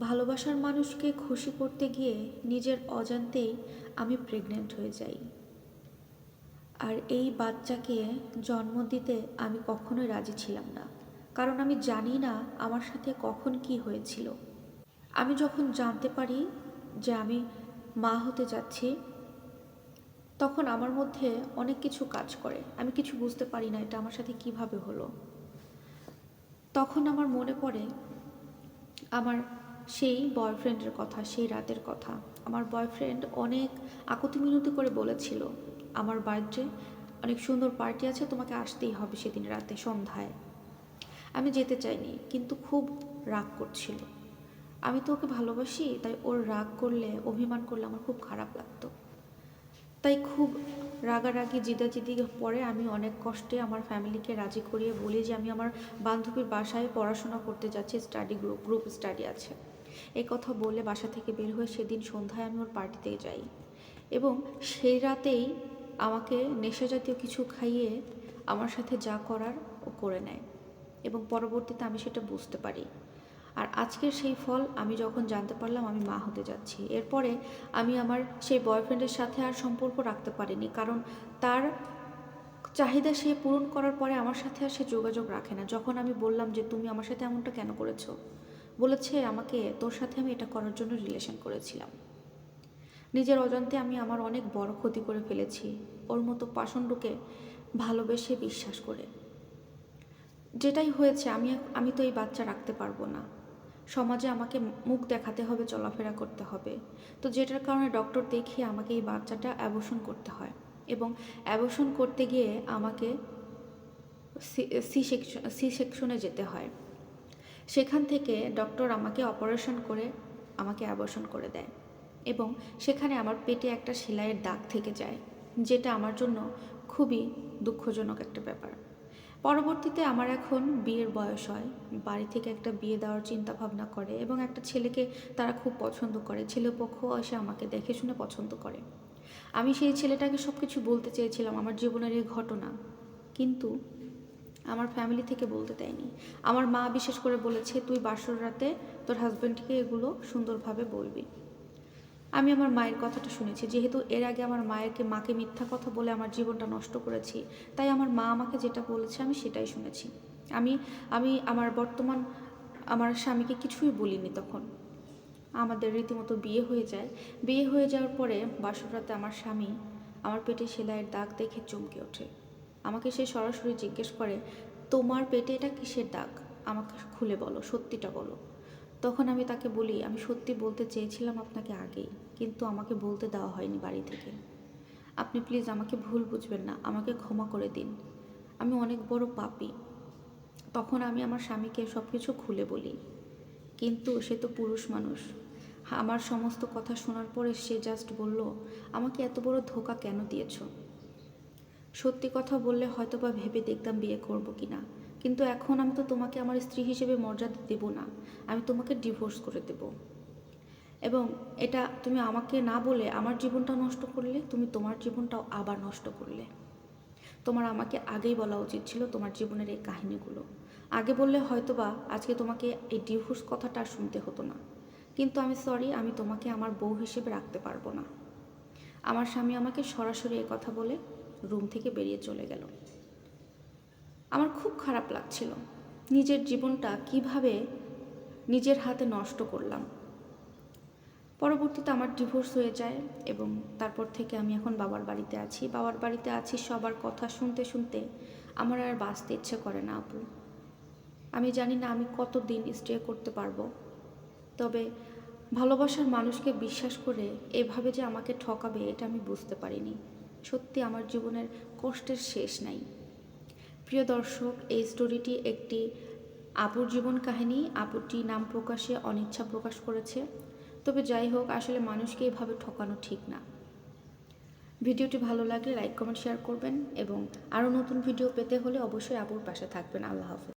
ভালোবাসার মানুষকে খুশি করতে গিয়ে নিজের অজান্তেই আমি প্রেগনেন্ট হয়ে যাই। আর এই বাচ্চাকে জন্ম দিতে আমি কখনোই রাজি ছিলাম না। কারণ আমি জানি না আমার সাথে কখন কি হয়েছিল। আমি যখন জানতে পারি যে আমি মা হতে যাচ্ছি, তখন আমার মধ্যে অনেক কিছু কাজ করে। আমি কিছু বুঝতে পারি না এটা আমার সাথে কীভাবে হলো। তখন আমার মনে পড়ে, আমার সেই বয়ফ্রেন্ডের কথা, সেই রাতের কথা। আমার বয়ফ্রেন্ড অনেক আকুতি মিনতি করে বলেছিল, আমার বার্থডে, অনেক সুন্দর পার্টি আছে, তোমাকে আসতেই হবে সেদিন রাতে সন্ধ্যায়। আমি যেতে চাইনি, কিন্তু খুব রাগ করছিল। আমি তো ওকে ভালোবাসি, তাই ওর রাগ করলে, অভিমান করলে আমার খুব খারাপ লাগতো। তাই খুব রাগারাগি, জিদাজিদি পরে আমি অনেক কষ্টে আমার ফ্যামিলিকে রাজি করিয়ে বলি যে, আমি আমার বান্ধবীর বাসায় পড়াশোনা করতে যাচ্ছি স্টাডি গ্রুপ গ্রুপ স্টাডি আছে। এই কথা বলে বাসা থেকে বের হয়ে সেদিন সন্ধ্যায় আমি ওর পার্টিতে যাই। এবং সেই রাতেই আমাকে নেশা জাতীয় কিছু খাইয়ে আমার সাথে যা করার ও করে নেয়। এবং পরবর্তীতে আমি সেটা বুঝতে পারি। আর আজকের সেই ফল আমি যখন জানতে পারলাম, আমি মা হতে যাচ্ছি। এরপরে আমি আমার সেই বয়ফ্রেন্ডের সাথে আর সম্পর্ক রাখতে পারিনি। কারণ তার চাহিদা সে পূরণ করার পরে আমার সাথে আর সে যোগাযোগ রাখে না। যখন আমি বললাম যে, তুমি আমার সাথে এমনটা কেন করেছ? বলেছে, আমাকে তোর সাথে আমি এটা করার জন্য রিলেশন করেছিলাম। নিজের অজান্তে আমি আমার অনেক বড় ক্ষতি করে ফেলেছি। ওর মতো পাষণ্ডকে ভালোবেসে বিশ্বাস করে। যেটাই হয়েছে, আমি আমি তো এই বাচ্চা রাখতে পারব না। সমাজে আমাকে মুখ দেখাতে হবে, চলাফেরা করতে হবে। তো যেটার কারণে ডক্টর দেখিয়ে আমাকে এই বাচ্চাটা অ্যাবর্শন করতে হয় এবং অ্যাবর্শন করতে গিয়ে আমাকে সি সেকশন সি সেকশনে যেতে হয়। সেখান থেকে ডক্টর আমাকে অপারেশন করে আমাকে অ্যাবর্শন করে দেয় এবং সেখানে আমার পেটে একটা সেলাইয়ের দাগ থেকে যায়, যেটা আমার জন্য খুবই দুঃখজনক একটা ব্যাপার। পরবর্তীতে আমার এখন বিয়ের বয়স হয়, বাড়ি থেকে একটা বিয়ে দেওয়ার চিন্তা ভাবনা করে এবং একটা ছেলেকে তারা খুব পছন্দ করে ছেলেপক্ষ এসে আমাকে দেখে শুনে পছন্দ করে। আমি সেই ছেলেটাকে সব কিছু বলতে চেয়েছিলাম, আমার জীবনের এই ঘটনা। কিন্তু আমার ফ্যামিলি থেকে বলতে দেয়নি। আমার মা বিশেষ করে বলেছে, তুই বাসর রাতে তোর হাজব্যান্ডকে এগুলো সুন্দরভাবে বলবি। আমি আমার মায়ের কথাটা শুনেছি। যেহেতু এর আগে আমার মায়েরকে মাকে মিথ্যা কথা বলে আমার জীবনটা নষ্ট করেছি, তাই আমার মা আমাকে যেটা বলেছে আমি সেটাই শুনেছি। আমি আমি আমার বর্তমান, আমার স্বামীকে কিছুই বলিনি তখন। আমাদের রীতিমতো বিয়ে হয়ে যায়। বিয়ে হয়ে যাওয়ার পরে বাসরাতে আমার স্বামী আমার পেটে সেলাইয়ের দাগ দেখে চমকে ওঠে। আমাকে সে সরাসরি জিজ্ঞেস করে, তোমার পেটে এটা কিসের দাগ? আমাকে খুলে বলো, সত্যিটা বলো। তখন আমি তাকে বলি, আমি সত্যি বলতে চেয়েছিলাম আপনাকে আগেই, কিন্তু আমাকে বলতে দেওয়া হয়নি বাড়ি থেকে। আপনি প্লিজ আমাকে ভুল বুঝবেন না, আমাকে ক্ষমা করে দিন। আমি অনেক বড় পাপি। তখন আমি আমার স্বামীকে সব কিছু খুলে বলি। কিন্তু সে তো পুরুষ মানুষ। আমার সমস্ত কথা শোনার পরে সে জাস্ট বলল, আমাকে এত বড় ধোকা কেন দিয়েছ? সত্যি কথা বললে হয়তো বা ভেবে দেখতাম বিয়ে করব কি না কিন্তু এখন আমি তো তোমাকে আমার স্ত্রী হিসেবে মর্যাদা দেব না। আমি তোমাকে ডিভোর্স করে দেব। এবং এটা তুমি আমাকে না বলে আমার জীবনটা নষ্ট করলে, তুমি তোমার জীবনটাও আবার নষ্ট করলে। তোমার আমাকে আগেই বলা উচিত ছিল তোমার জীবনের এই কাহিনীগুলো। আগে বললে হয়তোবা আজকে তোমাকে এই ডিভোর্স কথাটা শুনতে হতো না। কিন্তু আমি সরি আমি তোমাকে আমার বউ হিসেবে রাখতে পারব না। আমার স্বামী আমাকে সরাসরি এ কথা বলে রুম থেকে বেরিয়ে চলে গেল। আমার খুব খারাপ লাগছিল। নিজের জীবনটা কীভাবে নিজের হাতে নষ্ট করলাম। পরবর্তীতে আমার ডিভোর্স হয়ে যায় এবং তারপর থেকে আমি এখন বাবার বাড়িতে আছি। বাবার বাড়িতে আছি সবার কথা শুনতে শুনতে আমার আর বাঁচতে ইচ্ছে করে না আপু। আমি জানি না আমি কত দিন স্টে করতে পারব। তবে ভালোবাসার মানুষকে বিশ্বাস করে এভাবে যে আমাকে ঠকাবে, এটা আমি বুঝতে পারিনি। সত্যি আমার জীবনের কষ্টের শেষ নাই। প্রিয় দর্শক, এই স্টোরিটি একটি আপুর জীবন কাহিনী। আপুটি নাম প্রকাশে অনিচ্ছা প্রকাশ করেছে। তবে যাই হোক, আসলে মানুষকে এইভাবে ঠকানো ঠিক না। ভিডিওটি ভালো লাগলে লাইক, কমেন্ট, শেয়ার করবেন এবং আরও নতুন ভিডিও পেতে হলে অবশ্যই আপুর পাশে থাকবেন। আল্লাহ হাফেজ।